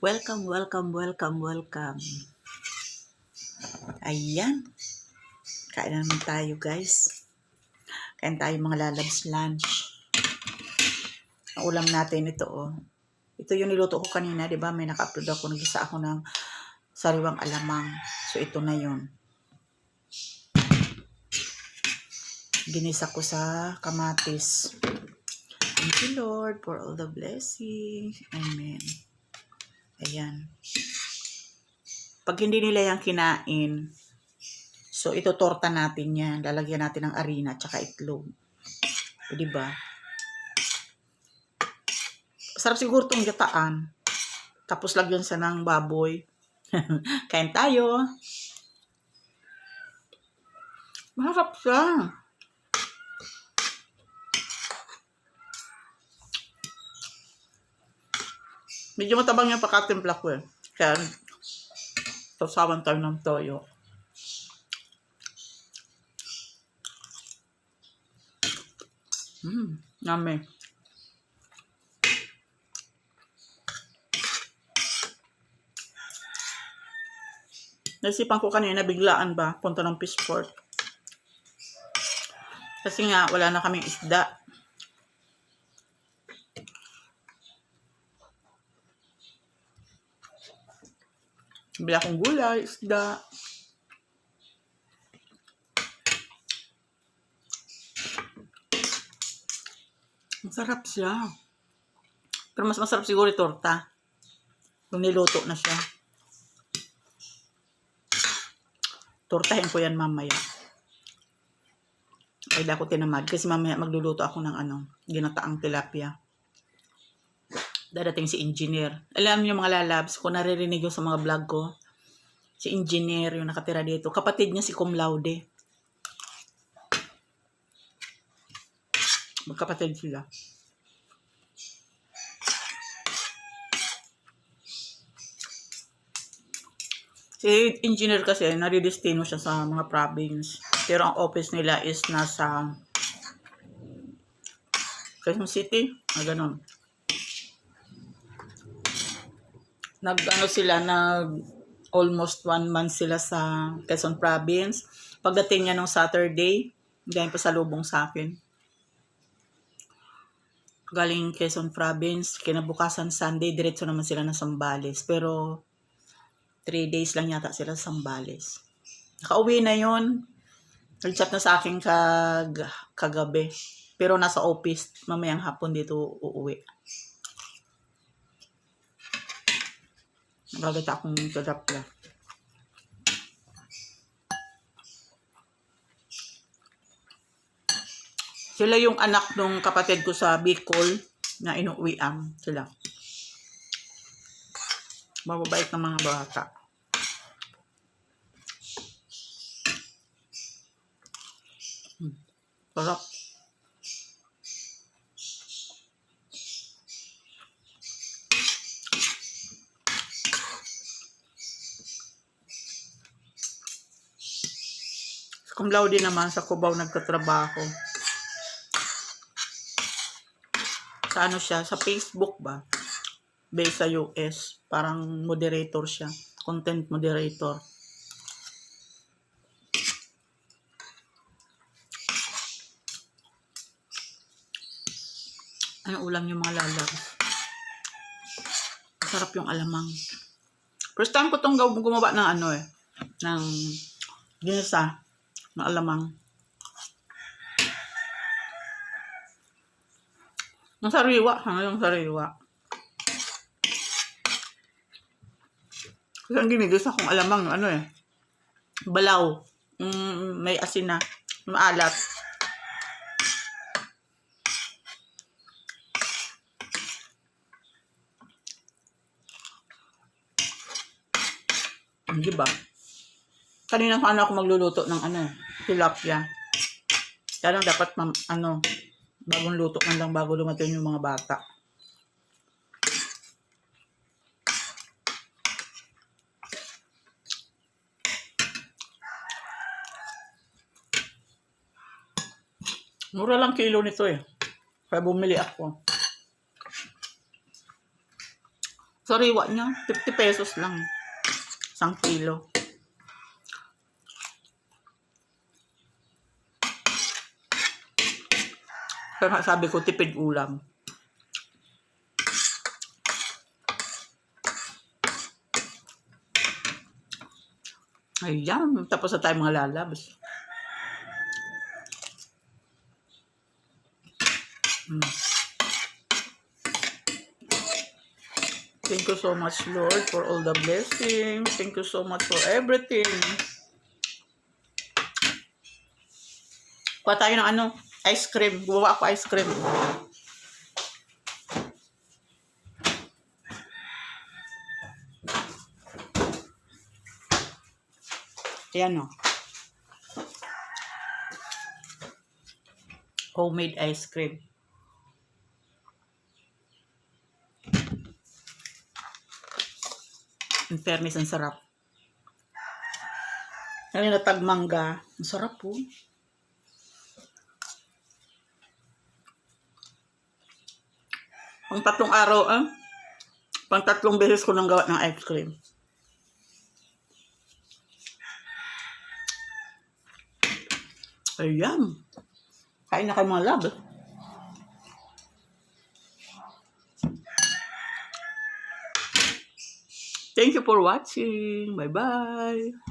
Welcome, welcome, welcome, welcome. Ayan. Kain na naman tayo, guys. Kain tayo mga lalabs lunch. Ang ulam natin ito, oh. Ito yung niluto ko kanina, di ba? May naka-upload ako. Nagisa ako ng sariwang alamang. So, ito na yun. Ginisa ko sa kamatis. Thank you, Lord, for all the blessings. Amen. Ayan. Pag hindi nila yan kinain, so ito torta natin yan. Lalagyan natin ng arena at saka itlog. O, diba? Sarap siguro itong gataan. Tapos lagyan sa ng baboy. Kain tayo. Masarap siya. Medyo matabang yung pakatimpla ko eh. Kaya, sasawan tayo ng toyo. Mmm, yummy. Naisipan ko kanina, biglaan ba, punta ng Fishport. Kasi nga, wala na kaming isda. Bili akong gulay, isda. Masarap siya. Pero mas masarap siguro yung torta. Kung niluto na siya. Tortahin ko yan mamaya. Ay, di ako tinamad. Kasi mamaya magluluto ako ng ano, ginataang tilapia dadating si engineer. Alam niyo mga lalabs, kung naririnig yung sa mga vlog ko, si engineer yung nakatira dito. Kapatid niya si Cum Laude. Magkapatid sila. Si engineer kasi, naridestino siya sa mga province. Pero ang office nila is nasa Quezon City. Ah, ganun. Nag ano sila nag almost one month sila sa Quezon Province. Pagdating niya nung Saturday, galing pa sa lubong sa akin. Galing Quezon Province, kinabukasan Sunday, diretso naman sila ng Sambales. Pero, three days lang yata sila sa Sambales. Nakauwi na yon Nag-chat na sa akin kag kagabi. Pero nasa office, mamayang hapon dito uuwi. Nagagata akong kadapla. Sila yung anak nung kapatid ko sa Bicol na inuwian sila. Mababait ng mga bata. Hmm. Sarap. Cum laude naman sa Cubao nagtatrabaho. Sa ano siya, sa Facebook ba? Based sa US. Parang moderator siya. Content moderator. Ano ulam yung mga lalag? Masarap yung alamang. First time ko tong gumawa ng ano eh. Ng ginisa na alamang. Ang sariwa, ha? Yung sariwa. Kasi ang ginigisa kong alamang, ano eh, balaw. Mm, may asin na, maalat. Di ba? Kanina sana ako magluluto ng ano, tilapia. Kaya lang dapat, mam, ano, bagong luto man lang bago lumating yung mga bata. Mura lang kilo nito eh. Kaya bumili ako. Sariwa niya, 50 pesos lang. Isang kilo. Nga sabi ko, tipid ulam. Ayan, tapos na tayo mga lalabs. Mm. Thank you so much, Lord, for all the blessings. Thank you so much for everything. Kuha tayo ng ano, ice cream. Gumawa ako ice cream. Ayan o. Homemade ice cream. In fairness, ang sarap. Kanina tag mangga. Ang sarap po. Pang tatlong araw, ah. Pang tatlong beses ko nang gawa ng ice cream. Ayan. Kain na kayo mga love. Thank you for watching. Bye-bye.